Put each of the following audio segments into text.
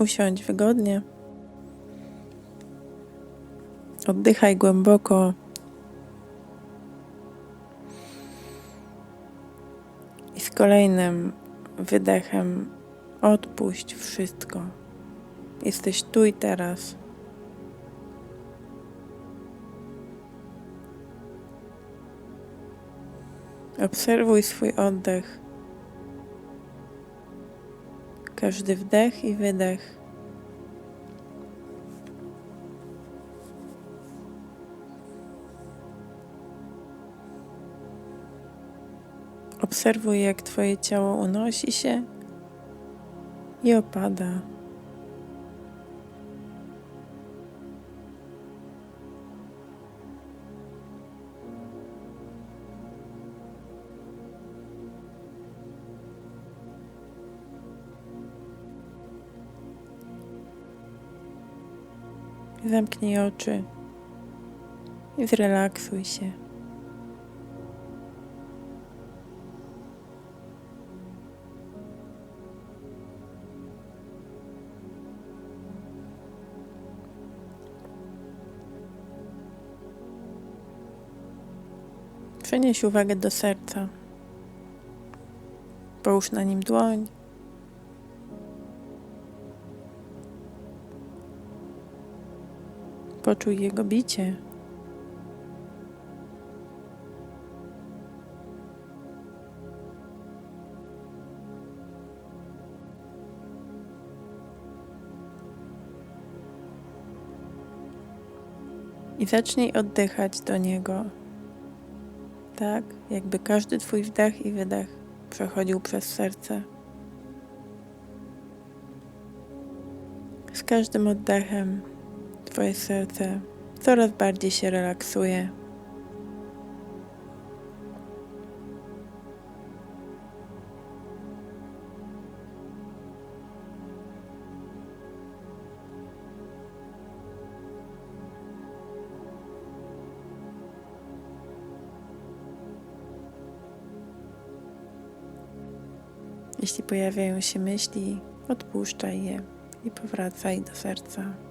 Usiądź wygodnie. Oddychaj głęboko. I z kolejnym wydechem odpuść wszystko. Jesteś tu i teraz. Obserwuj swój oddech. Każdy wdech i wydech. Obserwuj, jak Twoje ciało unosi się i opada. Zamknij oczy i zrelaksuj się. Przenieś uwagę do serca. Połóż na nim dłoń. Poczuj jego bicie. I zacznij oddychać do niego. Tak, jakby każdy Twój wdech i wydech przechodził przez serce. Z każdym oddechem Twoje serce coraz bardziej się relaksuje. Jeśli pojawiają się myśli, odpuszczaj je i powracaj do serca.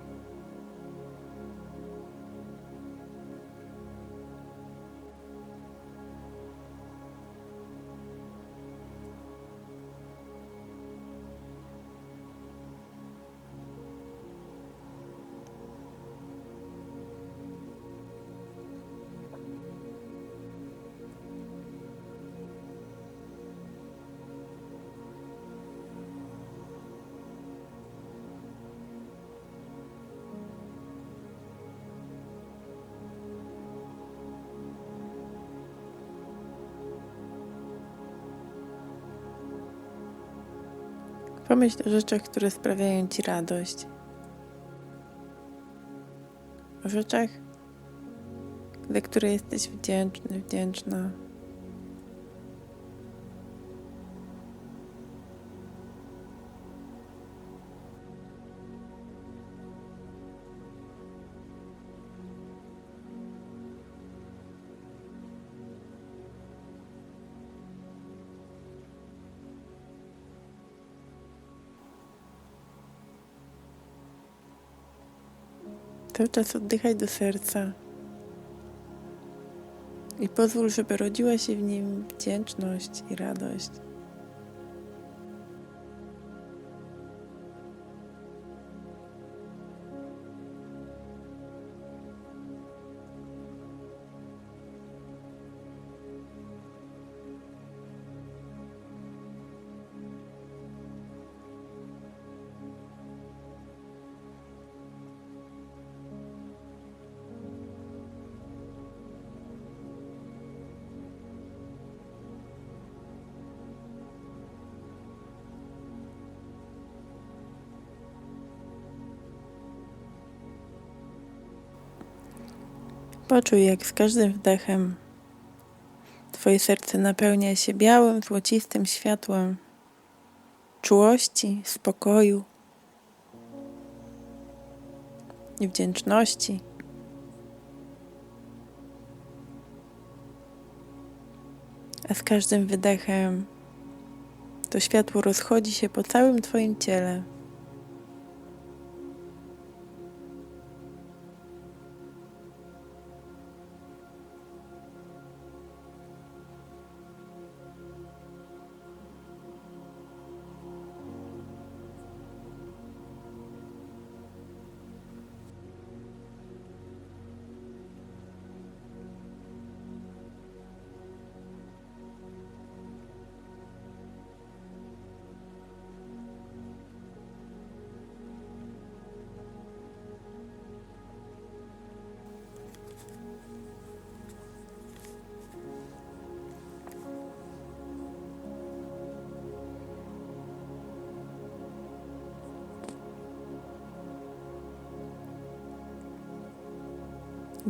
Pomyśl o rzeczach, które sprawiają Ci radość. O rzeczach, za które jesteś wdzięczny, wdzięczna. Cały czas oddychaj do serca i pozwól, żeby rodziła się w nim wdzięczność i radość. Poczuj, jak z każdym wdechem Twoje serce napełnia się białym, złocistym światłem czułości, spokoju i wdzięczności. A z każdym wydechem to światło rozchodzi się po całym Twoim ciele,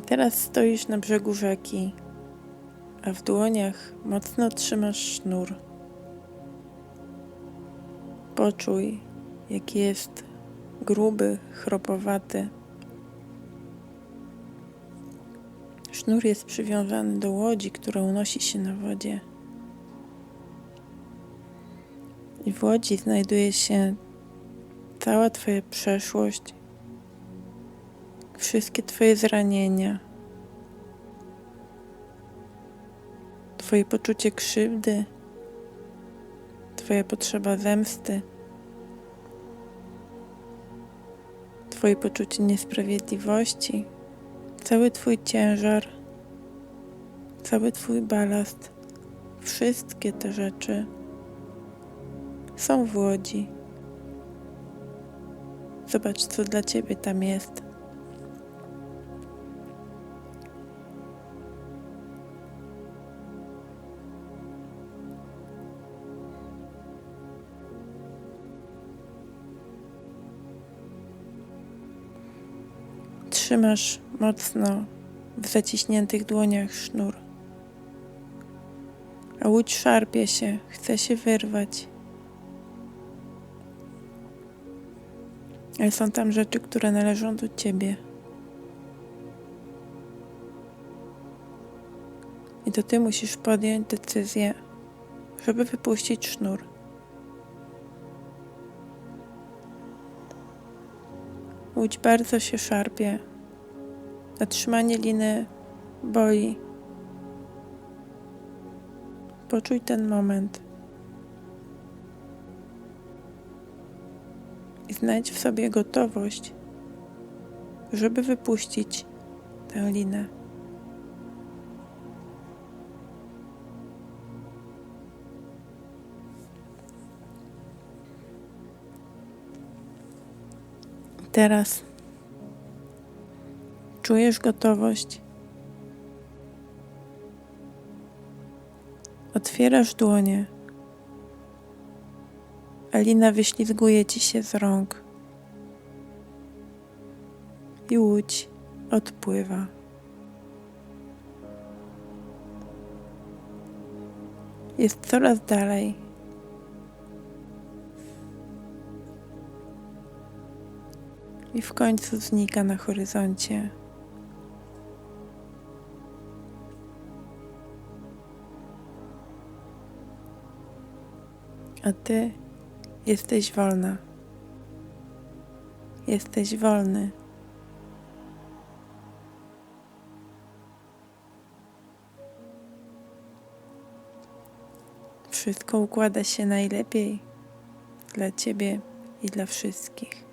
teraz stoisz na brzegu rzeki, a w dłoniach mocno trzymasz sznur. Poczuj, jaki jest gruby, chropowaty. Sznur jest przywiązany do łodzi, która unosi się na wodzie. I w łodzi znajduje się cała Twoja przeszłość, wszystkie Twoje zranienia, Twoje poczucie krzywdy, Twoja potrzeba zemsty, Twoje poczucie niesprawiedliwości, cały Twój ciężar, cały Twój balast, wszystkie te rzeczy są w łodzi. Zobacz, co dla Ciebie tam jest. Trzymasz mocno w zaciśniętych dłoniach sznur. A łódź szarpie się, chce się wyrwać. Ale są tam rzeczy, które należą do ciebie. I to ty musisz podjąć decyzję, żeby wypuścić sznur. Łódź bardzo się szarpie. Zatrzymanie liny boli. Poczuj ten moment. I znajdź w sobie gotowość, żeby wypuścić tę linę. Teraz czujesz gotowość. Otwierasz dłonie. Alina wyślizguje ci się z rąk. I łódź odpływa. Jest coraz dalej. I w końcu znika na horyzoncie. A ty jesteś wolna. Jesteś wolny. Wszystko układa się najlepiej dla ciebie i dla wszystkich.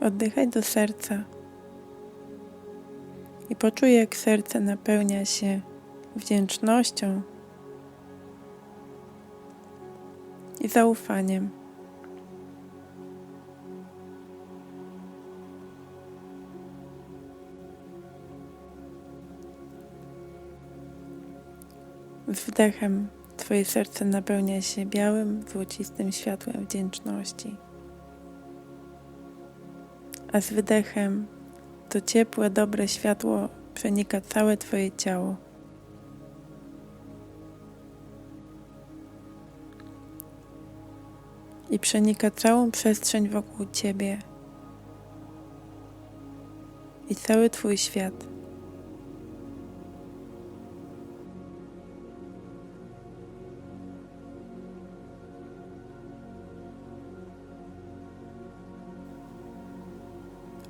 Oddychaj do serca i poczuj, jak serce napełnia się wdzięcznością i zaufaniem. Z wdechem Twoje serce napełnia się białym, złocistym światłem wdzięczności. A z wydechem to ciepłe, dobre światło przenika całe Twoje ciało. I przenika całą przestrzeń wokół Ciebie i cały Twój świat.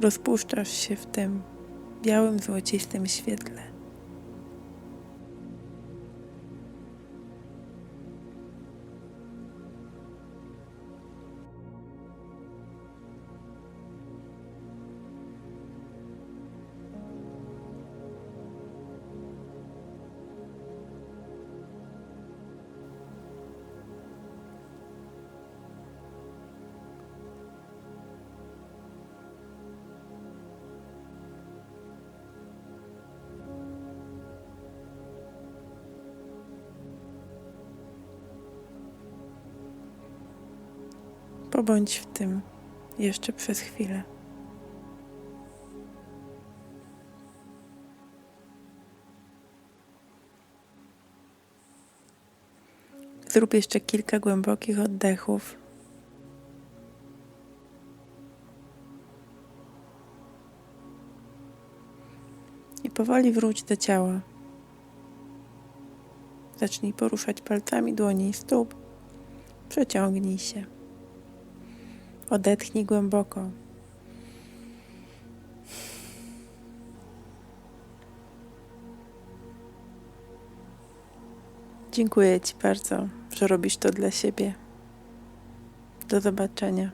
Rozpuszczasz się w tym białym, złocistym świetle. Pobądź w tym jeszcze przez chwilę. Zrób jeszcze kilka głębokich oddechów. I powoli wróć do ciała. Zacznij poruszać palcami dłoni i stóp. Przeciągnij się. Odetchnij głęboko. Dziękuję Ci bardzo, że robisz to dla siebie. Do zobaczenia.